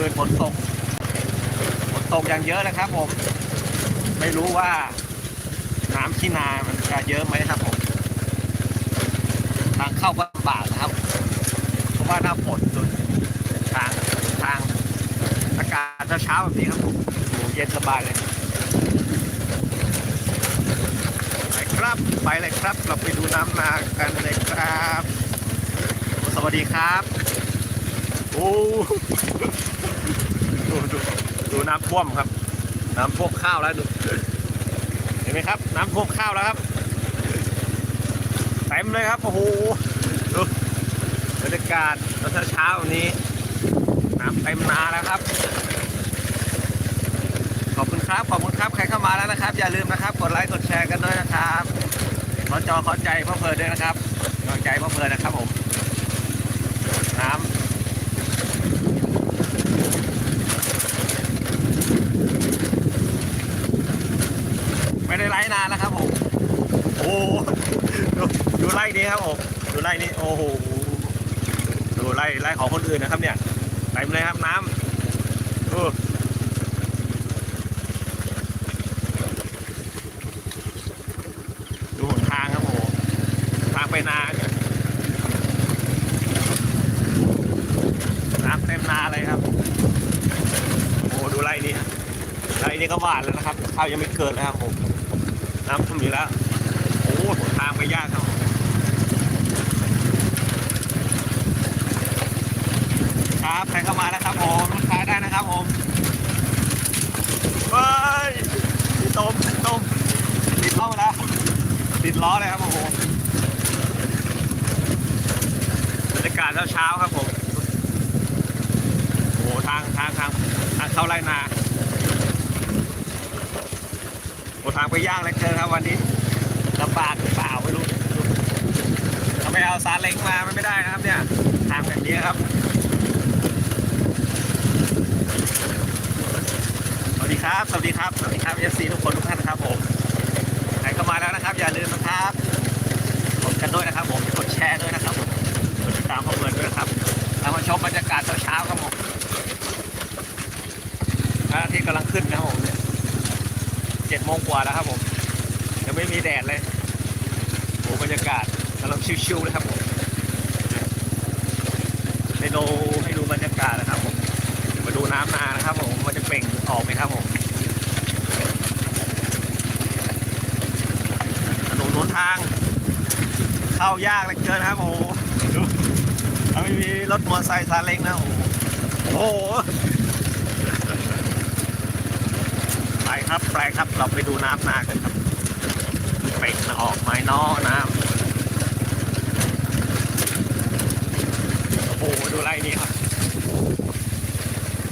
คืนฝนตกฝนตกอย่างเยอะนะครับผม ไม่รู้ว่าน้ำที่นามันจะเยอะไหมครับผม ทางเข้าก็ลำบากนะครับ เพราะว่าหน้าฝนจนทางทางอากาศจะเช้าแบบนี้ครับผมโอ้เย็นสบายเลยไปครับไปเลยครับเราไปดูน้ำนากันเลยครับ สวัสดีครับ โอ้ ดูดูดูน้ำท่วมครับ น้ำท่วมข้าวแล้วดูเห็นไหมครับ น้ำท่วมข้าวแล้วครับเต็มเลยครับโอ้โหดูบรรยากาศตอนเช้าวันนี้ น้ำเต็มนาแล้วครับ ขอบคุณครับขอบคุณครับใครเข้ามาแล้วนะครับ อย่าลืมนะครับ กดไลค์กดแชร์กันด้วยนะครับขอจอขอใจพ่อเพลินด้วยนะครับขอใจพ่อเพลินนะครับผมน้ำ ไม่ได้ไลฟ์นานแล้วครับผมโอ้โหดูไล่นี้ครับผมดูไล่นี้โอ้โหดูไล่ไล่ของคนอื่นนะครับเนี่ยเต็มเลยครับน้ำเออดูหนทางครับโอ้โหทางไปนาเนี่ยน้ำเต็มนาเลยครับ โอ้โหดูไล่นี้ครับไล่นี้ก็หวานแล้วนะครับข้าวยังไม่เกิดนะครับผม น้ำท่วมอยู่แล้ว โอ้หนทางไปยากครับครับใครเข้ามาแล้วครับผมลูกค้าได้นะครับผมเฮ้ยพี่ต้มพี่ต้มติดล้อมาแล้วติดล้อเลยครับโอ้โหบรรยากาศเช้าๆครับผมโอ้โหทางทางทางเข้าไรนาโอ้ทางไปยากเลยเกินครับวันนี้ลำบากเปล่าไม่รู้ถ้าไมเอาซาเล้งมามันไม่ได้นะครับ เนี่ยทางแบบนี้ครับสวัสดีครับ สวัสดีครับสวัสดีครับเอฟซีทุกคนทุกท่านนะครับผมใครเข้ามาแล้วนะครับ อย่าลืมนะครับกดกันด้วยนะครับ ผมกดแชร์ด้วยนะครับผมกดติดตามข้อมูลด้วยนะครับแล้วมาชมบรรยากาศเช้าๆครับผมระอาทิตย์กำลังขึ้นนะครับผมเนี่ย เจ็ดโมงกว่าแล้วครับผมยังไม่มีแดดเลยโอ้บรรยากาศกำลังชิวๆเลยครับผมให้ดูให้ดูบรรยากาศนะครับผมมาดูน้ำนานะครับผมมันจะเปล่งออกไหมครับผมถนนหนทาง เข้ายากเหลือเกินครับโอ้ดูไม่มีรถมอเตอร์ไซค์ซาเล้งนะโอ้โหโอ้โหไป ครับไปครับเราไปดูน้ำนากันครับเป่งออกไม้นอน้ำโอ้โหดูไร่นี้ครับ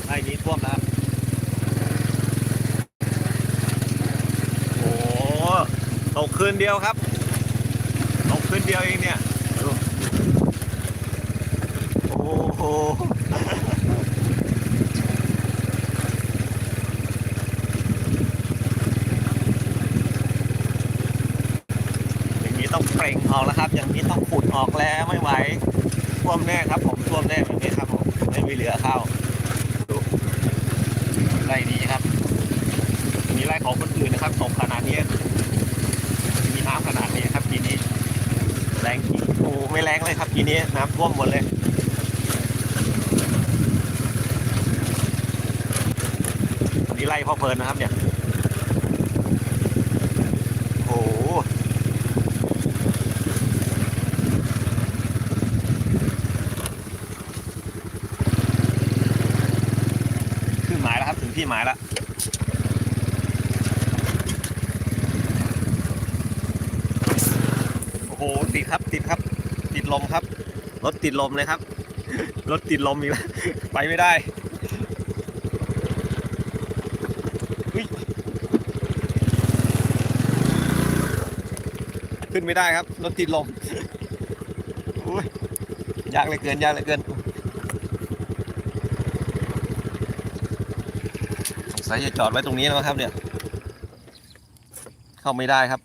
ไร่นี้ท่วมแล้วโอ้โหตกคืนเดียวครับตกคืนเดียวเองเนี่ยโอ้โหอย่างนี้ต้อ งออกแล้วครับ อย่างนี้ต้องขุดออกแล้วไม่ไหวท่วมแน่ครับ ผมท่วมแน่แบบนี้ครับผมไม่มีเหลือข้าวไร่นี้ครับ มีไร่ของคนอื่นนะครับตกขนาดนี้มีน้ำขนาดนี้ครับปีนี้ แรงโอ้ไม่แรงเลยครับปีนี้น้ำท่วมหมดเลยนี่ไล่พ่อเพลินนะครับเนี่ย โอ้โหขึ้นหมายแล้วครับ ถึงที่ หมายล้วโอ้โหติดครับติดครับ ติดลมครับ รถติดลมเลยครับ รถติดลมอีกแล้วไปไม่ได้ขึ้นไม่ได้ครับรถติดลมอยากเลยเกินยากเลยเกิน สงสัยจะจอดไว้ตรงนี้แล้วครับเนี่ย เข้าไม่ได้ครับ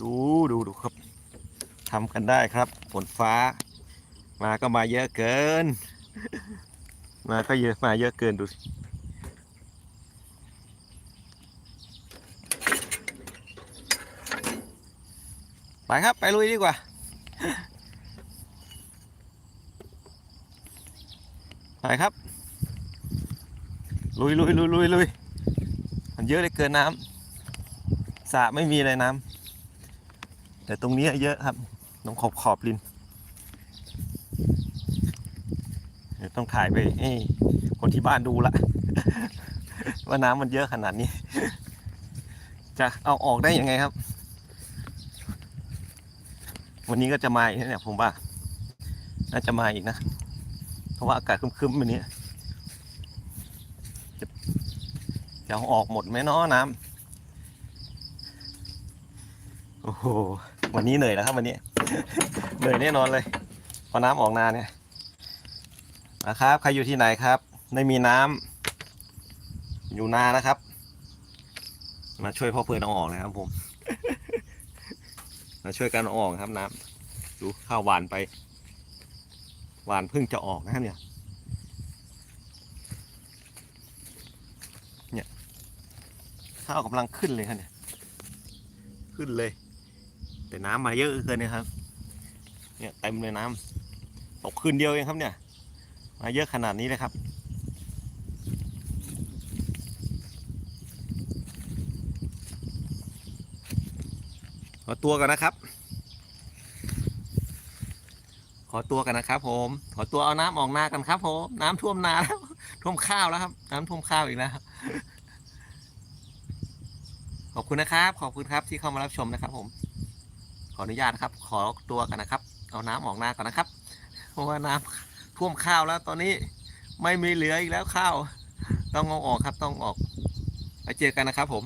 ดูดูดูครับทำกันได้ครับฝนฟ้า มาก็มาเยอะเกิน มาก็เยอะมาเยอะเกินดูสิไปครับ ไปลุยดีกว่า ไปครับ ลุยลุยลุยลุยลุยมันเยอะเลยเกินน้ำสระไม่มีเลยน้ำแต่ตรงนี้เยอะครับตรงขอบขอบรินเดี๋ยวต้องถ่ายไปให้คนที่บ้านดูละ ว่าน้ำมันเยอะขนาดนี้ จะเอาออกได้ยังไงครับ วันนี้ก็จะมาอีกนะเนี่ยผมว่า น่าจะมาอีกนะ เพราะว่าอากาศครึมๆแบบนี้จะจะเอาออกหมดไหมเนาะน้ำโอ้โหวันนี้เหนื่อยแล้วครับวันนี้ เหนื่อยแน่นอนเลยพอน้ำออกนาเนี่ยนะครับใครอยู่ที่ไหนครับไม่มีน้ำอยู่นานะครับ มาช่วยพ่อเพื่อนเอาออกนะครับผมมาช่วยกันเอาออกครับน้ำดูข้าวหวานไป หวานเพิ่งจะออกนะครับเนี่ย เนี่ยข้าวกำลังขึ้นเลยครับเนี่ย ขึ้นเลย แต่น้ำมาเยอะเกินเนยครับ เนี่ยเต็มเลยน้ำตกคืนเดียวเองครับเนี่ย มาเยอะขนาดนี้เลยครับขอตัวกันนะครับ ข อตัวกันนะครับ ผม ขอตัวเอาน้ำออกนากันครับ ผม น้ำท่วมนาแล้วท่วมข้าวแล้วครับ น้ำท่วมข้าวอีกแล้วขอบคุณนะครับ ขอบคุณครับที่เข้ามารับชมนะครับ ผม ขออนุญาตนะครับ ขอตัวกันนะครับ เอาน้ำออกนาก่อนนะครับ เพราะว่าน้ำท่วมข้าวแล้ว ตอนนี้ไม่มีเหลืออีกแล้วข้าว ต้องเอออกครับ ต้องออกไปเจอกันนะครับ ผม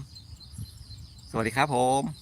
สวัสดีครับผม